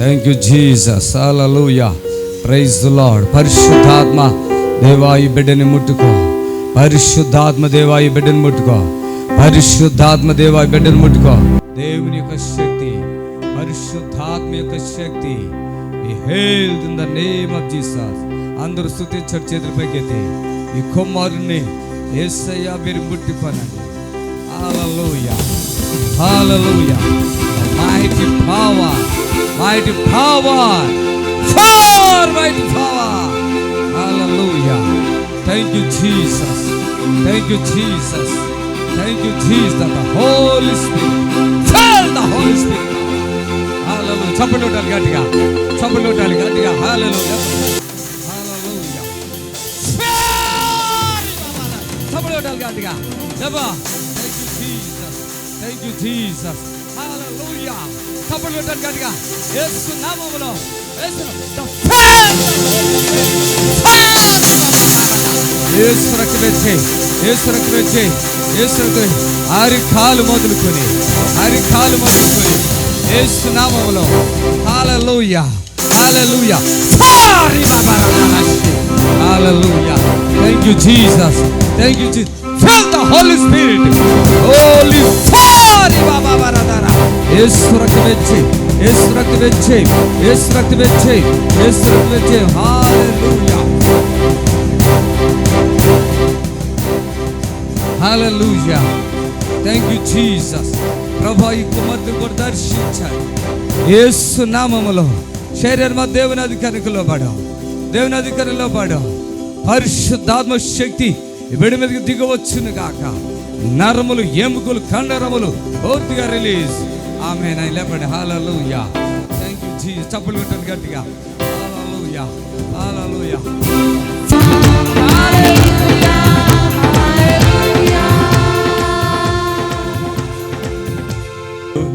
Thank you Jesus hallelujah praise Lord పరిశుద్ధాత్మ దేవాయి బిడ్డని ముట్టుకో పరిశుద్ధాత్మ దేవాయి బిడ్డని ముట్టుకో పరిశుద్ధాత్మ దేవాయి ఈ బిడ్డని ముట్టుకో దేవుని యొక్క శక్తి పరిశుద్ధాత్మ యొక్క శక్తి healed in the name of Jesus అందరూ స్తుతించారు చేతుల పైకెత్తి. ఈ కుమారుని యేసయ్య మీరు ముట్టిపనండి hallelujah hallelujah mighty power mighty power for mighty power hallelujah thank you jesus thank you jesus thank you jesus that the holy spirit fill the holy spirit hallelujah చప్పట్లు కొట్టాలి గట్టిగా చప్పట్లు కొట్టాలి గట్టిగా hallelujah hallelujah చప్పట్లు కొట్టాలి గట్టిగా చెప్పా thank you Jesus thank you Jesus hallelujah చప్పట్లు పెట్టాను గట్టిగా యేసు నామములో యేసు యేసు రక్తమెచ్చే యేసు రక్తమెచ్చే మొదలుకొని అరికాలు మొదలుకొని యేసు నామములో. Hallelujah. Hallelujah. Baba hallelujah. Thank you Jesus thank you Jesus Fill the Holy Spirit. Fire. బాబా బారాదారా. యేసు రక్తమెచ్చే యేసు రక్తమెచ్చే యేసు రక్తమెచ్చే యేసు hallelujah hallelujah thank you Jesus ప్రభా ఈ కుమార్తె కూడా దర్శించాలి. యేసు నామములో. శరీరమా దేవుని అధికారికలో పడాం. దేవుని అధికారంలో పడాం. పరిశుద్ధాత్మ శక్తి వెడి మీదకి దిగవచ్చును కాక నరములు ఎముకలు కండరములు పూర్తిగా రిలీజ్ ఆమె లేపండి. హాలూయా థ్యాంక్ యూ జీ చప్పులు కొట్టండి గట్టిగా. హాలూయా హాలూయా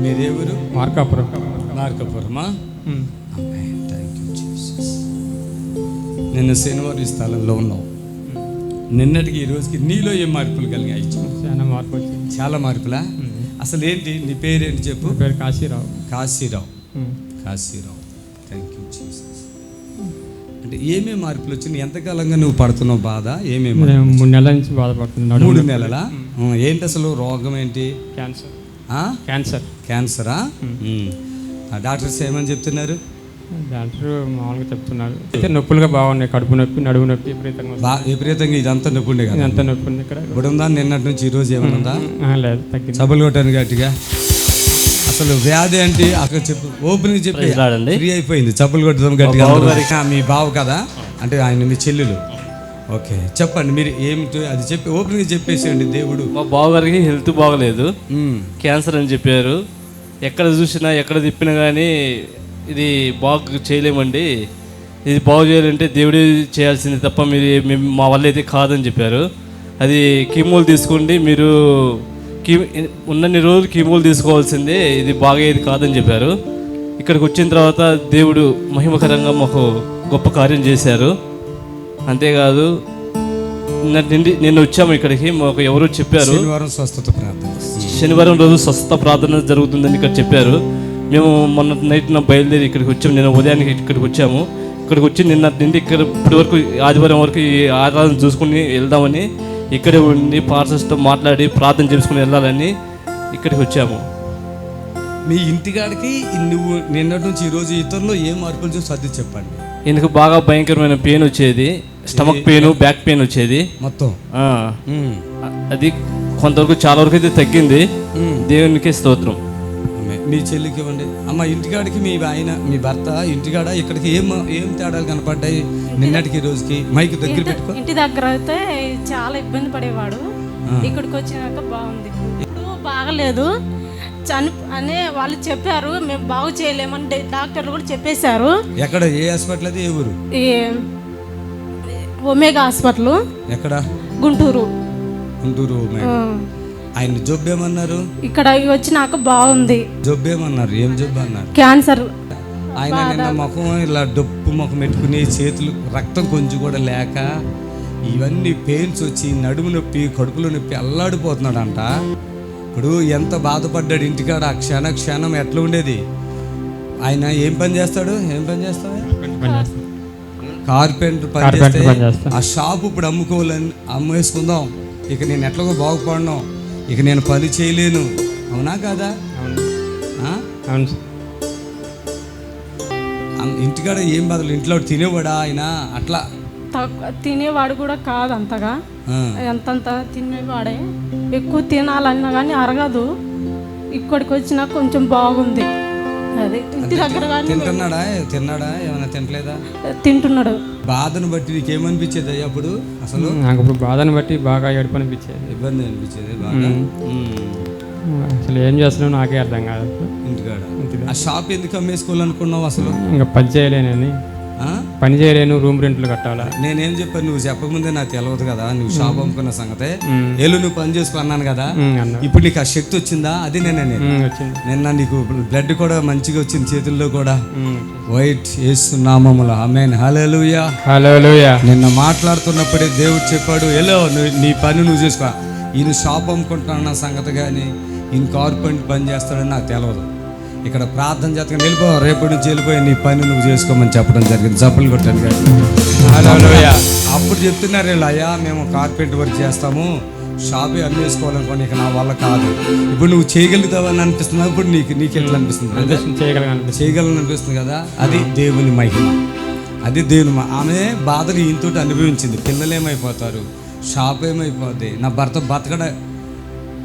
మీరెవరు? మార్కాపురం. మార్కపురమా? థ్యాంక్ యూ జీసస్ నిన్న శనివారం ఈ స్థలంలో ఉన్నావు నిన్నటికి ఈ రోజుకి నీలో ఏం మార్పులు కలిగాయి? చాలా మార్పు వచ్చింది చాలా మార్పులా? అసలు ఏంటి నీ పేరేంటి చెప్పు? పేరు Kasirao. Kasirao. Kasirao. Thank you Jesus అంటే ఏమేమి మార్పులు వచ్చినాయి? ఎంతకాలంగా నువ్వు పడుతున్నావు బాధ? ఏమేమి మూడు నెలల నుంచి బాధపడుతున్నాను. మూడు నెలలా? ఏంటి అసలు రోగం ఏంటి? క్యాన్సర్? క్యాన్సర్. క్యాన్సరా? డాక్టర్స్ ఏమని చెప్తున్నారు? డాక్టర్ మామూలుగా చెప్తున్నారు. అయితే నొప్పులుగా బాగున్నాయి కడుపు నొప్పి నడుము నొప్పి విపరీతంగా విపరీతంగా ఇదంతా నొప్పి ఉండే కదా. ఇదంతా నొప్పి ఉంది ఇక్కడ. ఇప్పుడు ఉందా? నిన్నటి నుంచి ఈ రోజు ఏమైనా ఉందా ఆ, లేదు తగ్గింది. సభలు కొట్టాను గట్టిగా. అసలు వ్యాధి అంటే అక్కడ చెప్పు ఓపెనింగ్ చెప్పి. ఫ్రీ అయిపోయింది. చప్పులు కొట్టడం గట్టిగా మీ బావ కదా? అంటే ఆయన మీ చెల్లెలు. ఓకే చెప్పండి మీరు ఏమిటి అది చెప్పి ఓపెనింగ్ చెప్పేసేయండి దేవుడు. మా బావగారికి హెల్త్ బాగలేదు. క్యాన్సర్ అని చెప్పారు. ఎక్కడ చూసినా ఎక్కడ తిప్పినా కానీ ఇది బాగు చేయలేమండి. ఇది బాగు చేయాలంటే దేవుడే చేయాల్సింది తప్ప మీరు మేము మా వల్ల అయితే కాదని చెప్పారు. అది కీమోలు తీసుకోండి మీరు కీ ఉన్నన్ని రోజులు కీమోలు తీసుకోవాల్సిందే ఇది బాగయ్యేది కాదని చెప్పారు. ఇక్కడికి వచ్చిన తర్వాత దేవుడు మహిమకరంగా మాకు గొప్ప కార్యం చేశారు. అంతేకాదు నిండి నిన్న వచ్చాము ఇక్కడికి మాకు ఎవరో చెప్పారు. శనివారం స్వస్థత ప్రార్థన శనివారం రోజు స్వస్థ ప్రార్థన జరుగుతుందని ఇక్కడ చెప్పారు. మేము మొన్న నైట్ నా బయలుదేరి ఇక్కడికి వచ్చాము నిన్న ఉదయానికి ఇక్కడికి వచ్చాము. ఇక్కడికి వచ్చి నిన్న నుండి ఇక్కడ ఇప్పటి వరకు ఆదివారం వరకు ఈ ఆరాధన చూసుకుని వెళ్దామని ఇక్కడే ఉండి పార్సల్స్తో మాట్లాడి ప్రార్థన చేసుకుని వెళ్ళాలని ఇక్కడికి వచ్చాము. మీ ఇంటికాడికి నువ్వు నిన్నటి నుంచి ఈ రోజు ఇతరులో ఏం మార్పులు చూసి అది చెప్పండి. ఈయనకు బాగా భయంకరమైన పెయిన్ వచ్చేది. స్టమక్ పెయిన్ బ్యాక్ పెయిన్ వచ్చేది. మొత్తం? అది కొంతవరకు చాలా వరకు అయితే తగ్గింది. దేవునికి స్తోత్రం. మీ చెల్లికి ఇవ్వండి. అమ్మ ఇంటికాడికి మీ ఆయన మీ భర్త ఇంటికాడ ఇక్కడికి ఏం ఏం తేడాలు కనపడ్డాయి నిన్నటికి రోజుకి మైక్ దగ్గర పెట్టుకో. ఇంటి దగ్గర అయితే చాలా ఇబ్బంది పడేవాడు. ఇక్కడికి వచ్చినాక బాగుంది. ఇప్పుడు బాగలేదు. చని అనే వాళ్ళు చెప్పారు మేము బాగు చేయలేమని డాక్టర్లు కూడా చెప్పేశారు. ఎక్కడ? ఏ హాస్పిటల్ అది? ఏ ఊరు? Omega hospital. ఎక్కడ? గుంటూరు. గుంటూరు. ఆయన జబ్బు ఏమన్నారు ఇక్కడ వచ్చినాక బాగుంది. జబ్బు ఏమన్నారు ఏం జబ్బు అన్నారు క్యాన్సర్. ఆయన నిన్న ముఖం ఇలా డొప్పు ముఖం పెట్టుకుని చేతులు రక్తం కొంచెం కూడా లేక ఇవన్నీ పెయిన్స్ వచ్చి నడుము నొప్పి కడుపులో నొప్పి అల్లాడిపోతున్నాడంట. ఇప్పుడు ఎంత బాధపడ్డాడు ఇంటికాడ? ఆ క్షణ క్షణం ఎట్లా ఉండేది? ఆయన ఏం పని చేస్తాడు? ఏం పని చేస్తాడు? కార్పెంటర్ పని చేస్తా. ఆ షాప్ ఇప్పుడు అమ్ముకోవాలని అమ్మేసుకుందాం. ఇక నేను ఎట్లాగో బాగుపడను. ఇక నేను పని చేయలేను. అవునా కాదా? అవును. ఇంటికాడ ఏం బదులు ఇంట్లో తినేవాడా ఆయన? అట్లా? తక్కువ తినేవాడు కూడా కాదు అంతగా. ఎంతంత తినేవాడే? ఎక్కువ తినాలన్నా కానీ అరగదు. ఇక్కడికి వచ్చినా కొంచెం బాగుంది. అదే. ఇంటి దగ్గర కానీ తింటున్నాడా? తిన్నాడా? ఏమైనా తినలేదా? తింటున్నాడు. బాధను బట్టి నీకేమనిపించేది అయ్యా అప్పుడు? అసలు? నాకు ఇప్పుడు బాధను బట్టి బాగా ఏడుపు అనిపించేది ఇబ్బంది అనిపించేది బాగా. అసలు ఏం చేస్తున్నావు నాకే అర్థం కాదు. ఇంటికాడ. ఆ షాప్ ఎందుకు అమ్మేసుకోవాలనుకున్నావు అసలు? ఇంకా పని చేయలేనని? పని చేయలేను రూమ్ రెంట్లు కట్టాలా? నేనేం చెప్పాను నువ్వు చెప్పకముందే నాకు తెలియదు కదా నువ్వు షాప్ అమ్ముకున్న సంగతే. ఏళ్ళు నువ్వు పని చేసుకో అన్నాను కదా. ఇప్పుడు నీకు ఆ శక్తి వచ్చిందా? అది నేనే నిన్న నీకు బ్లడ్ కూడా మంచిగా వచ్చింది చేతుల్లో కూడా. వైట్ ఏసునామముల ఆమెన్. హల్లెలూయా. నిన్న మాట్లాడుతున్నప్పుడే దేవుడు చెప్పాడు ఎలో నీ పని నువ్వు చేసుకో. ఈయన షాప్ అమ్ముకుంటున్నా సంగతి కానీ ఈయన కార్పెంట్ పని చేస్తాడని నాకు తెలియదు ఇక్కడ ప్రార్థన చేతగా వెళ్ళిపో రేపటి నుంచి వెళ్ళిపోయి నీ పని నువ్వు చేసుకోమని చెప్పడం జరిగింది. చప్పులు కొట్టాను అప్పుడు చెప్తున్నారు వీళ్ళు అయ్యా మేము కార్పెంట్ వర్క్ చేస్తాము. షాపే అమ్మేసుకోవాలనుకోండి ఇక నా వల్ల కాదు. ఇప్పుడు నువ్వు చేయగలుగుతావని అనిపిస్తున్నా ఇప్పుడు నీకు నీకు ఎట్లా అనిపిస్తుంది? చేయగలను అనిపిస్తుంది కదా? అది దేవుని మహిమ. అది దేవుని ఆమె బాధలు ఈయనతోటి అనుభవించింది. పిల్లలు ఏమైపోతారు? షాప్ ఏమైపోద్ది? నా భర్త బతకడ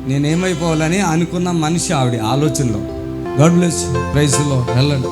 నేనేమైపోవాలని అనుకున్న మనిషి ఆవిడ ఆలోచనలో. గాడ్ బ్లెస్ ప్రైజ్లో వెళ్ళండి